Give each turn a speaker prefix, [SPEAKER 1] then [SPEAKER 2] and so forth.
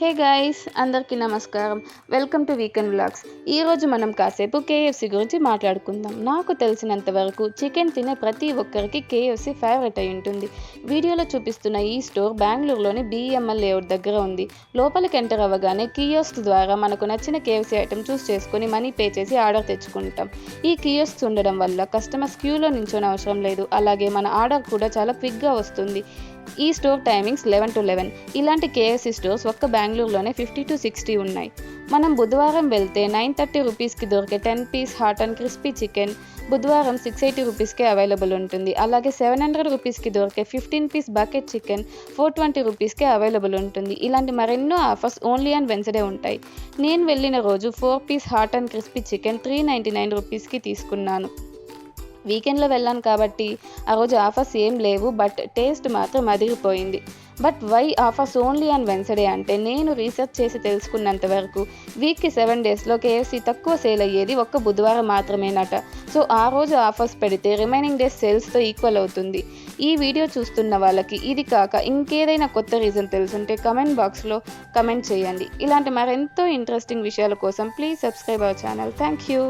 [SPEAKER 1] Hey guys అందరికీ నమస్కారం. Welcome to weekend blogs ఈరోజు మనం కాసేపు కేఎఫ్సి గురించి మాట్లాడుకుందాం. నాకు తెలిసినంత వరకు చికెన్ తినే ప్రతి ఒక్కరికి కేఎఫ్సి ఫేవరెట్ అయి ఉంటుంది. వీడియోలో చూపిస్తున్న ఈ స్టోర్ బెంగళూరులోని బిఎంఎల్ లేఅవుట్ దగ్గర ఉంది. లోపలికి ఎంటర్ అవ్వగానే కియోస్క్ ద్వారా మనకు నచ్చిన కేఎఫ్సి ఐటమ్ చూస్ చేసుకొని మనీ పే చేసి ఆర్డర్ తెచ్చుకుంటాం. ఈ కియోస్క్ ఉండడం వల్ల కస్టమర్స్ క్యూలో నించొని అవసరం లేదు. అలాగే మన ఆర్డర్ కూడా చాలా క్విక్గా వస్తుంది. ఈ store timings eleven to eleven ఇలాంటి కేఎఫ్సి స్టోర్స్ ఒక్క బెంగళూరులోనే ఫిఫ్టీ టు సిక్స్టీ ఉన్నాయి. మనం బుధవారం వెళ్తే నైన్ థర్టీ రూపీస్కి దొరికే ten piece hot and crispy chicken బుధవారం సిక్స్ ఎయిటీ రూపీస్కే అవైలబుల్ ఉంటుంది. అలాగే సెవెన్ హండ్రెడ్ రూపీస్కి దొరికే fifteen piece bucket chicken four twenty రూపీస్కే అవైలబుల్ ఉంటుంది. ఇలాంటి మరెన్నో ఆఫర్స్ ఓన్లీ అండ్ వెన్స్డే ఉంటాయి. నేను వెళ్ళిన రోజు four piece hot and crispy chicken three ninety nine రూపీస్కి తీసుకున్నాను. వీకెండ్లో వెళ్ళాను కాబట్టి ఆ రోజు ఆఫర్స్ ఏం లేవు బట్ టేస్ట్ మాత్రం అదిరిపోయింది. But why offers only on Wednesday అంటే నేను రీసెర్చ్ చేసి తెలుసుకున్నంత వరకు వీక్కి సెవెన్ డేస్లో కేఎఫ్సీ తక్కువ సేల్ అయ్యేది ఒక్క బుధవారం మాత్రమేనట. సో ఆ రోజు ఆఫర్స్ పెడితే రిమైనింగ్ డేస్ సేల్స్తో ఈక్వల్ అవుతుంది. ఈ వీడియో చూస్తున్న వాళ్ళకి ఇది కాక ఇంకేదైనా కొత్త రీజన్ తెలుసుంటే కమెంట్ బాక్స్లో కమెంట్ చేయండి. ఇలాంటి మరెంతో ఇంట్రెస్టింగ్ విషయాల కోసం please subscribe our channel thank you